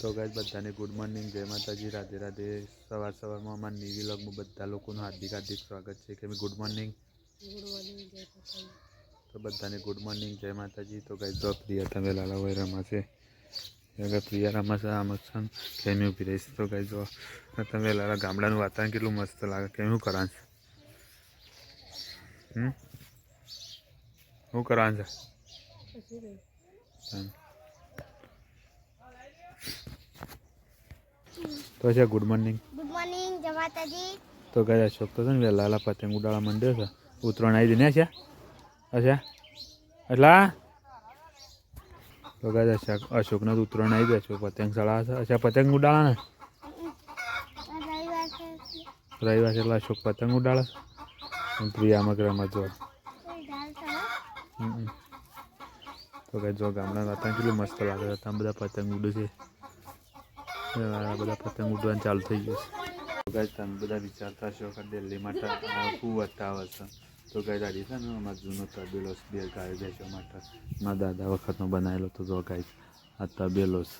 તો ગાઈઝ બધાને good morning જય માતાજી. રાધે રાધે. સવાર સવારમાં અમારા નીવી લોગમાં બધા લોકોનું હાર્દિક હાર્દિક સ્વાગત છે. કે ગુડ મોર્નિંગ તો બધાને ગુડ મોર્નિંગ જય માતાજી. તો ગાઈઝ જો પ્રિયા તમે લાલા હોય રમાશે. અગર પ્રિયા રમાશે આમ છે કેમી ઊભી રહીશ. તો ગાઈઝ જો તમે લાલા ગામડાનું વાતાવરણ કેટલું મસ્ત લાગે. કેમ શું છે? હમ? શું કરવાનું છે પછી રહી એમ. તો છે ગુડ મોર્નિંગ ગુડ મોર્નિંગ જમાતાજી તો ગયા અશોક તો છે ને વહેલા પતંગ ઉડાડવા માંડ્યો છે. ઉતરણ આવી ને છે. અચ્છા એટલા તો ગયા અશોક અશોકના ઉતરણ આવી ગયા છો પતંગ સળા છે અચ્છા પતંગ ઉડાળા ને રવિવાર છે એટલે અશોક પતંગ ઉડાડે છે. અને પ્રિયામાં રમત જો કોઈ ઢાલ તો કઈ જો ગામડા વાતાવરણ કેટલું મસ્ત લાગે છે ત્યાં બધા પતંગ ઉડે છે. બધા પતંગ ઉડવાનું ચાલુ થઈ ગયું છે. તો ગાય તમે બધા વિચારતા છો કે દિલ્હી માટે શું બતાવે છે તો ગાય દાદી છે ને અમારા જૂનો તબેલો છે, બે ગાય બેસવા માટે. મારા દાદા વખતનો બનાવેલો હતો તો ગાય આ તબેલો છે.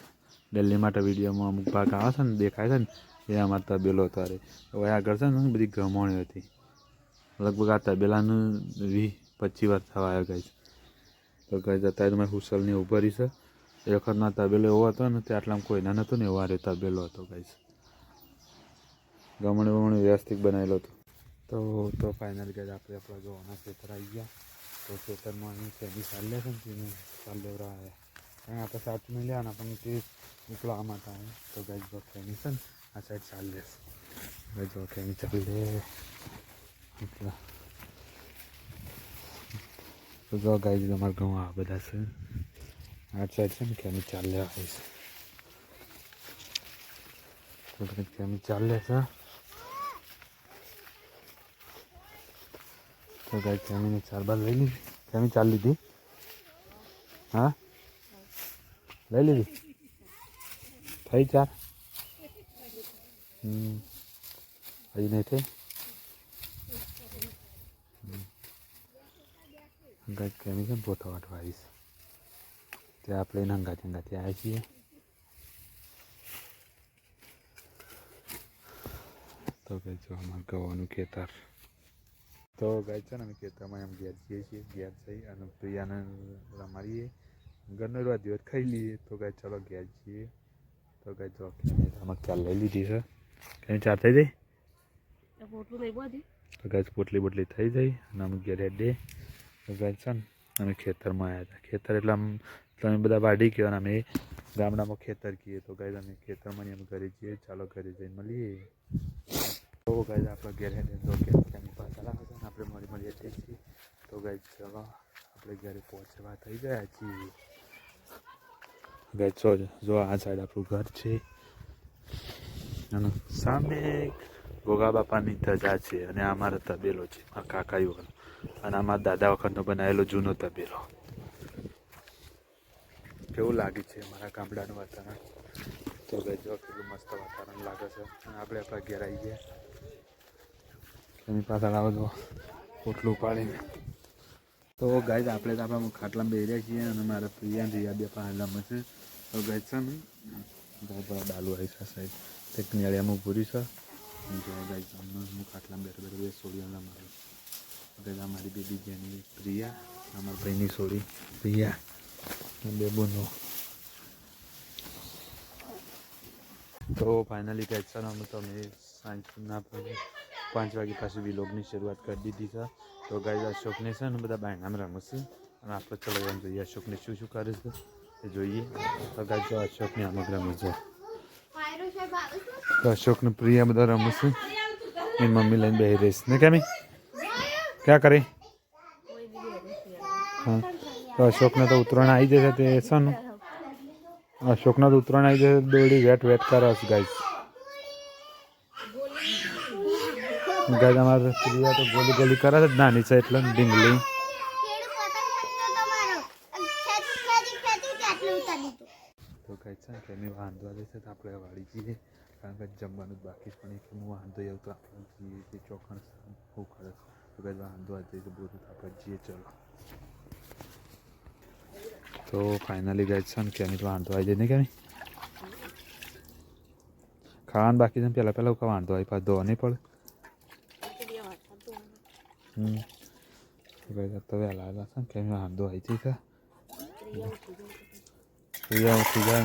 દિલ્હી માટે વિડીયોમાં અમુક ભાગ આવે છે ને, દેખાય છે ને, એ અમારો તબેલો હતો અરે હવે આગળ છે ને બધી ગમોણી હતી. લગભગ આ તબેલાનું વીસ પચીસ વર્ષ થવા આવ્યો ગાય તો ગાય અત્યારે તમે હુસલની ઉભરી છે. એ વખતનો તબેલો એવો હતો ને, તે આટલામાં કોઈના નહોતો ને, એવો આ તબેલો હતો ગાઈસ. ગમણ વમણ વ્યવસ્થિત બનાવેલો હતો. તો તો ફાઇનલ ગેજ આપણે આપણા જોવાના ખેતર આવી ગયા. તો ખેતરમાં અહીં સેમી ચાલે છે ને, તેને ચાલ લેવરા આવ્યા આપણે સાચું નહીં લેવાના પણ તે ઉકળવા માટે આવે. તો ગાય જો ખેમી છે ને, આ સાઈડ ચાલ લેશે જો ખેમી ચાલ. લે એટલા તો જો ગાય તમારા ઘઉં આ બધા છે આ સાઈડ છે ને કેમી ચાલ આવીશ તો કંઈક કેમી ચાલ છે તો ગાય કેમીને ચાર બાર લઈ લીધી કેમી ચાલ લીધી હા લઈ લીધી થઈ ચાર હમ હજી નહીં થઈ ગાય કેમી છે પોતા વાટવા આવીશ ત્યાં આપણે એને હંગાતી હંગાતી આવ્યા છીએ તો ગાય જો અમારે ગવાનું ખેતર તો ગાય છે ને અમે ખેતરમાં એમ ઘેર જઈએ છીએ ઘેર જઈ અને પ્રિયાને રમાડીએ ઘરનો રોજ દિવસ ખાઈ લઈએ. તો ગાય ચલો ઘેર જઈએ. તો ગાય જો અમે ચાલ લઈ લીધી છે. કઈ ચાર થઈ જઈ તો ગાય પોટલી બોટલી થઈ જાય અને અમે ઘેર દે તો ગાય છે ને અમે ખેતરમાં આવ્યા હતા. ખેતર એટલે આમ તમે બધા વાડી કહો અમે ગામડામાં ખેતર કહીએ તો ગાય અમે ખેતરમાં અમે ઘરે જઈએ. ચાલો ઘરે જઈને મળીએ. તો ગાય આપણે ઘેર હેડે તો પાછા છે આપણે મળી મળીએ છીએ તો ગાય ચલો આપણે ઘરે પહોંચવા થઈ ગયા છીએ. ગાય ચો જો આ સાઈડ આપણું ઘર છે. અને સામે ગોગા બાપાની ધજા છે અને આ મારો તબેલો છે મારા કાકા યુવાનો અને આ મારા દાદા વખતનો બનાવેલો જૂનો તબેલો. કેવું લાગે છે મારા ગામડાનું વાતાવરણ? તો ભાઈ જો કેટલું મસ્ત વાતાવરણ લાગે છે. અને આપણે આપણા ઘેર આવી ગયા. એની પાછળ આવો જો પોટલું પાડીને તો ગાય આપણે તો આપણા ખાટલામાં બેરિયા છીએ અને મારા પ્રિયા રિયા બે પાડલામાં છે. તો ગાય છે ને ગાય બધા ડાલુ આવી છે સાહેબ. તે નિયાળિયામાં પૂરી છે. જો ગાય હું ખાટલામાં બેઠો બેઠો બે સોળીઓના મારું ગાય મારી બેબી જેની પ્રિયા અમારા ભાઈની સોળી પ્રિયા. બેબુનો તો ફાઇનલી ગાય છે અમે તો અમે સાંજના પાંચ વાગે પાછી વિલોગની શરૂઆત કરી દીધી છે. તો ગાય અશોકને છે ને બધા બાયણામાં રમશે. અને આપણે ચલો એમ જોઈએ અશોકને શું શું કરે છે. એ જોઈએ. તો ગાય જો અશોકને આમાં રમે છે. તો અશોકને પ્રિયા બધા રમશે. એ મમ્મી લઈને બેસી રહીશ. ને કેમી? ક્યાં કરી? હા. તો અશોકને તો ઉત્તરાયણ આવી જશે તે છે ને અશોકને તો ઉત્તરાયણ આવી જશે દોડી વેટ વેટ કરે છે ગાઈસ ગાય અમારે પ્રિયા તો ગોલી ગોલી કરે છે, નાની છે એટલે ડીંગલી તો ગાય છે કે એની વાંધો આવે છે તો આપણે વાળી જઈએ. કારણ કે જમવાનું બાકી પણ એક હું વાંધો આવ્યો તો આપણે જઈએ તે ચોખણ શું ખરસ તો ગાય વાંધો આવી જાય તો બધું આપણે જઈએ, ચલો. તો ફાઇનલી ગાય છે ને કે એની વાંધો આવી જાય ને કે ખાવાનું બાકી છે ને પહેલાં પહેલાં વાંધો આવી પાછો ધોવા નહીં પડે. હમ. ભાઈ તો વહેલા આવેલા છે ને કેમ વાંધો આવી છે. કે પ્રિયા ઉઠી જાય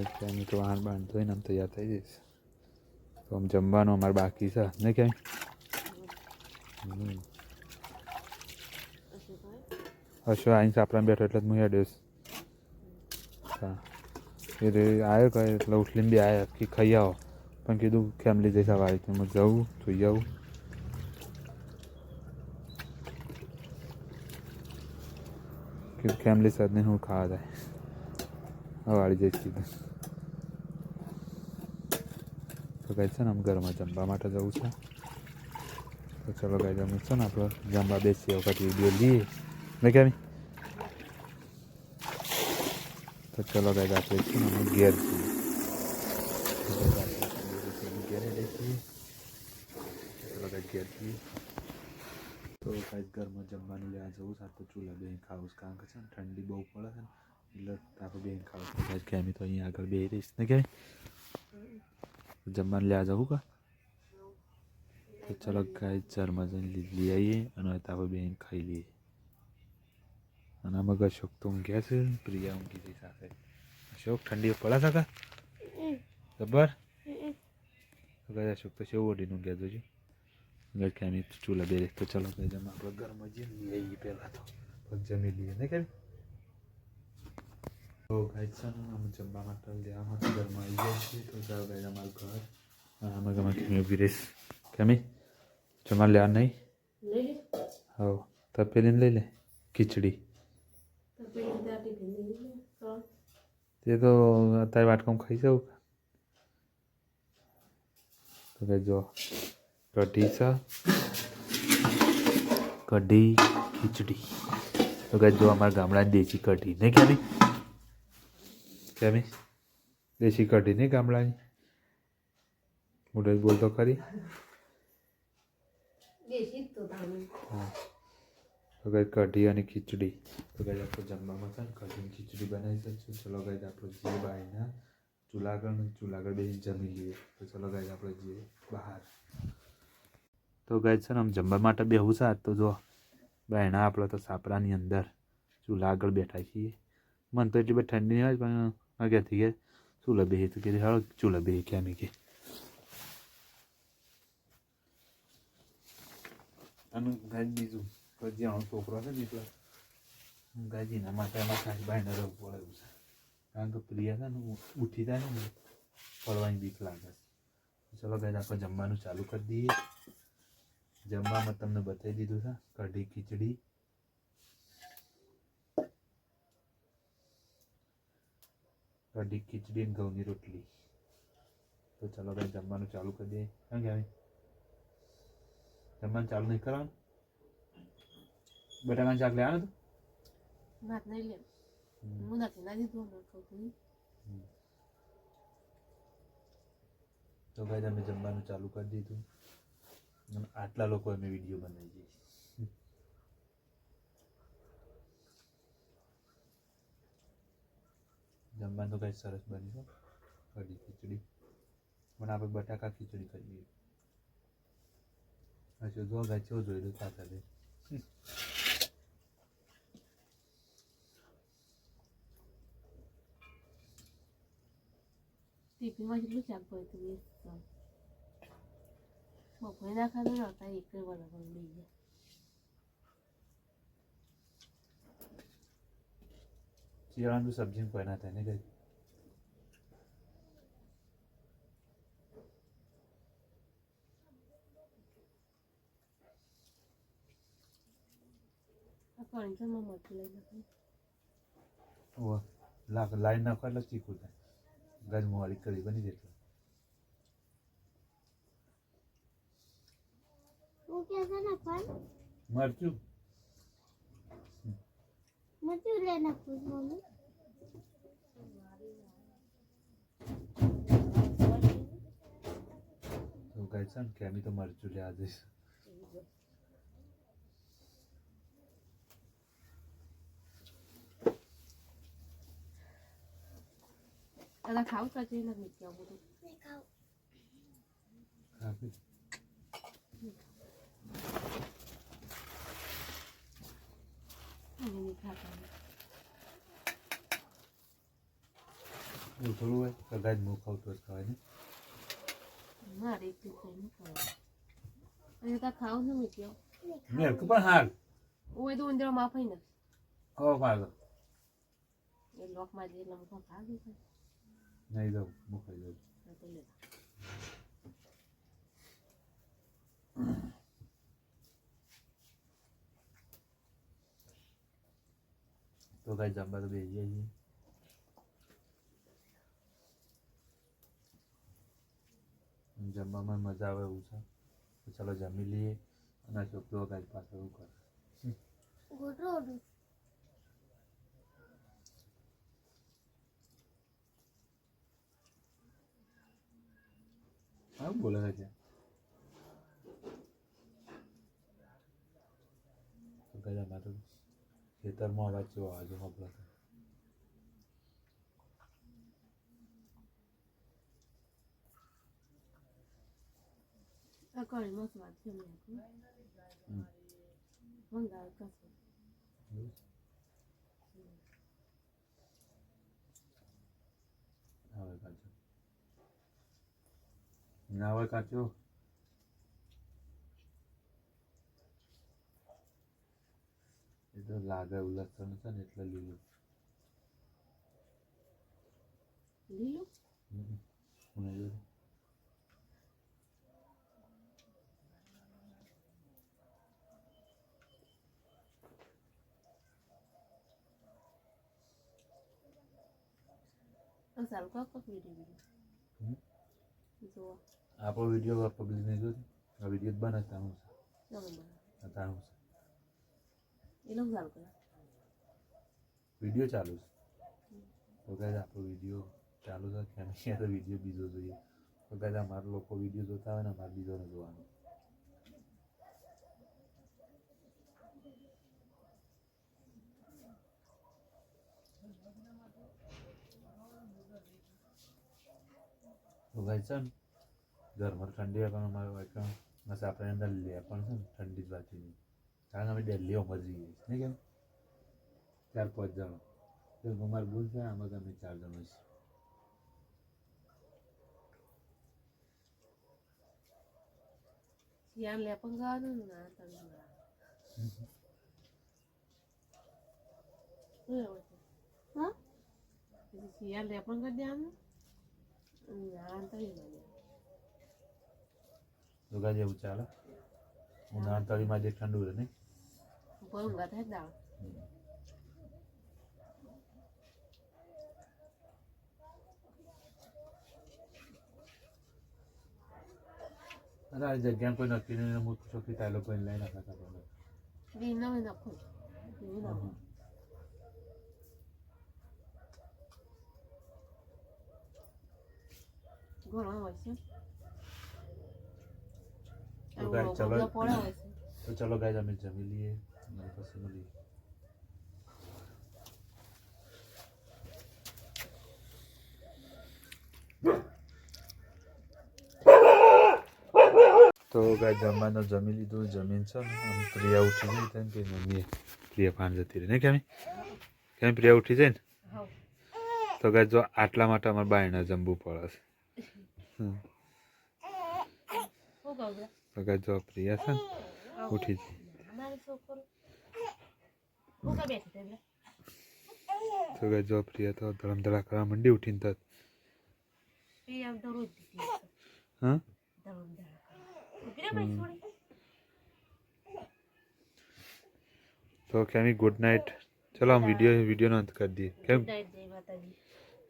એટલે તો વાહન બાંધ ધોઈને આમ તૈયાર થઈ જઈશ તો આમ જમવાનું અમારે બાકી છે. નહીં કેમ અશોકભાઈ અહીં સાપરામાં બેઠો એટલે હું હેડ્યોસ હા. એ આવ્યો કહે એટલે ઉઠલીને બી આવ્યા કે ખાઈ આવો. પણ કીધું ફેમિલી જઈ વાળી તો હું જવું જોઈ આવું કીધું ફેમિલી સાથે હું ખાવા જાય. વાળી જઈશ કીધું. તો કહે છે ને, આમ ઘરમાં જમવા માટે જવું છે. તો ચલો ગાઈ છે ને આપણે જમવા બેસીએ, વખત વીડિયો લઈએ. કેમ તો ચલો ગાય આપણે છે ને અમે ઘેર છીએ ઘેરે બેસીએ ચલો ગાઈ ઘેર છીએ તો કાંઈ ઘરમાં જમવાનું લેવા જવું સાથે ચૂલા બેન ખાવું છે. કારણ કે છે ને ઠંડી બહુ પડે છે ને એટલે તારું બેન ખાવું છે કે અમે તો અહીંયા આગળ બે રહીશ ને કે જમવાનું લેવા જવું કા તો ચલો ગાય ચરમાં જઈને લઈ આવીએ અને તારું બેન ખાઈ લઈએ અને આમાં અશોક તો ઊંઘ્યા છે? પ્રિયા ઊંઘી ગઈ સાથે. અશોક ઠંડી પડા કા? જબર તો ગાય અશોક તો છે ઓઢીને ઊંઘ્યા જોજો કેમી તો ચૂલા બે તો ચલો કે જમ જઈને લઈ આવીએ પહેલાં તો. પગ જમી લઈએ. ને કેમ તો ગાય છે ને અમે જમવા માટે લેવા ઘરમાં આવી જાય છીએ. તો ચાલો ગાય અમારું ઘર. અમે ગમે કેમી ઊભી રહીશ. કેમી જમવા લેવા નહીં? લઈ લે. હવ. તો પેલીને લઈ લે. ખીચડી તો પેલી ત્યાં ટિફિન લઈ લે તો તે તો અત્યારે વાટકામ ખાઈ જવું તો કે જો કઢી છે. કઢી ખીચડી. તો કે જો અમારા ગામડાની દેશી કઢી નહીં કેમી કેમી દેશી કઢી નહીં ગામડાની. મોઢે બોલતો ખરી. દેશી તો હા. તો કઈ કઢી અને ખીચડી. તો કઈ આપણે જમવામાં છે ને કઢી ખીચડી બનાવી શકશું. ચલો ગાય આપણે જઈએ આગળ ચૂલા આગળ બે જમી લઈએ. તો ચલો કઈ આપણે જઈએ બહાર. તો ગાય છે ને આમ જમવા માટે બેહું સાર તો જો. બહેણા આપણે તો સાપરાની અંદર ચૂલા આગળ બેઠા છીએ. મને તો એટલી બધી ઠંડી નહીં હોય પણ અગિયારથી કે ચૂલા બેહી તો કે હાલો, ચૂલા બેહી કેમ કે. અને ગાય બીજું. તો જ્યાં છોકરો છે ને એટલે ગાયજીના માટે ખાસ બાઈને રહેવું પડે એવું છે. કારણ કે પ્રિયા છે ને ઉઠી જાય ને પડવાની બીક લાગે છે. ચલો ગાય આપણે જમવાનું ચાલુ કરી દઈએ. જમવામાં તમને બતાવી દીધું છે, કઢી, ખીચડી. કઢી, ખીચડી અને ઘઉંની રોટલી. તો ચલો ભાઈ જમવાનું ચાલુ કરી દઈએ. કેમ કે જમવાનું ચાલુ નહીં કરવાનું? બટાકાનું શાક લેવાનું ભાત નહીં લે હતું હું નથી ના દીધું અમારે છોકરી તો ભાઈ તમે જમવાનું ચાલુ કરી દીધું અને આટલા લોકો અમે વીડિયો બનાવી દઈએ જમવાનું તો કંઈ સરસ બન્યું કઢી ખીચડી પણ આપણે બટાકા ખીચડી કરીએ હજુ જો ગાય ચેવો જોઈ લો સાથે ટિફિનમાં જેટલું શાક પડ્યું હતું વીસ ગ્રામ. બપોરે ના ખાધું ને અત્યારે એક જ બનાવવાનું લઈ ગયા શિયાળાનું સબ્જી કોઈ ના થાય ને કઈ આ કણસમાં મરચું લઈ નાખું ઓ લાખ લાઈન નાખો એટલે ચીકું થાય ગજમવાળી કઢી બની જાય હું કે બની નાખવાનું મરચું મરચું લે નાખું મમ્મી તો ગાય છે ને કે અમે તો મરચું લેવા જઈશ દાદા ખાવ તો જઈને મીઠી આવું બધું મેં ખાઉં કાપી અને નહીં ખાતા એવું થોડું હોય કદાચ હું ખાવ તો જ ખવાય ને મારે એક કઈ નહીં ખાવા અને તા ખાવ ને મીઠી આવું મેં પણ હાલ ઓય તો ઉંદરા માફાઈ ને હવે મારો એ લોકમાં જે એટલે હું ખા દઉં નહીં જાઉં હું ખાઈ દઉં તો કાંઈ જમવા તો બેસી જઈએ જમવામાં મજા આવે એવું છે ચાલો જમી લઈએ અને છોકરો કાંઈ પાછળ એવું કરે આવું બોલે છે તો કાંઈ અમારે ખેતરમાં અવાજ જેવો અવાજ સાંભળે છે આ કળી મસ્ત વાત છે મેં હમ. મંગાવ કશું એવું? આવે કાચો એ તો લાગે લસણ છે ને એટલે લીલું લીલું હમ. હું નહીં જોયું. તો સારું આપણો વીડિયો પબ્લિક નહીં જોતી આ વીડિયો જ બને તારું છે આ તાણું છે કરે વીડિયો ચાલુ છે તો કહે આપણો વીડિયો ચાલુ છે કે નહીં તો વીડિયો બીજો જોઈએ તો કહે અમારા લોકો વીડિયો જોતા હોય ને અમારે બીજોને જોવાનું તો કહે છે ને ઘરમાં ઠંડી હોય પણ અમારે હોય કે બસ આપણે અંદર લે પણ છે ને ઠંડી જ વાંચી નહીં કારણ કે અમે દિલ્હીમાં જઈએ નહીં કેમ? ચાર પાંચ જણો. તો અમારે ભૂલ છે આમાં અમે ચાર જણો છીએ. શિયાળ લે પણ ને ના છે? હા? પછી શિયાળ લે પણ કરી જેવું ચાલે. ઉનાળા તળીમાં જે ઠંડુ રહે નહીં. ઉપર ઊંઘા થાય દાળ. અરે જગ્યા કોઈ નક્કી નહીં હું છોકરી તાય લોકો લઈ નાખતા હોય નાખો. ઘણા હોય છે. તો ગાય ચલો તો ચલો ગાય અમે જમી લઈએ અને પછી મળીએ તો ગાય જમવાનું જમી લીધું જમીન છે ને આમ પ્રિયા ઉઠી ગઈ તેમ કે મમ્મીએ પ્રિયા પાન જતી રહી ને કેમ કેમ પ્રિયા ઉઠી જાય ને તો ગાય જો આટલા માટે અમારે બાયણા જમવું પડે છે ગાય જો પ્રિયા છે. ઉઠી તો ગાય જો પ્રિયા તો ધરમ ધડા કરવા મંડી ઉઠીને તરત એ તો રોજ દીધી છે. હા. તો કેમી ગુડ નાઇટ ચલો આમ વીડિયો વિડીયોનો અંત કરી દઈએ કેમ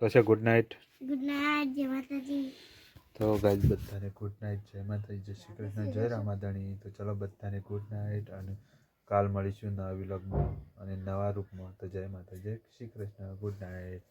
પછી ગુડ નાઇટ ગુડ નાઇટ જય માતાજી તો ગાઈઝ બધાને ગુડ નાઇટ જય માતાજી જય શ્રી કૃષ્ણ જય રામાદાણી તો ચલો બધાને ગુડ નાઇટ અને કાલ મળીશું નવા વિલોગમાં અને નવા રૂપમાં. તો જય માતા જય શ્રી કૃષ્ણ. Good night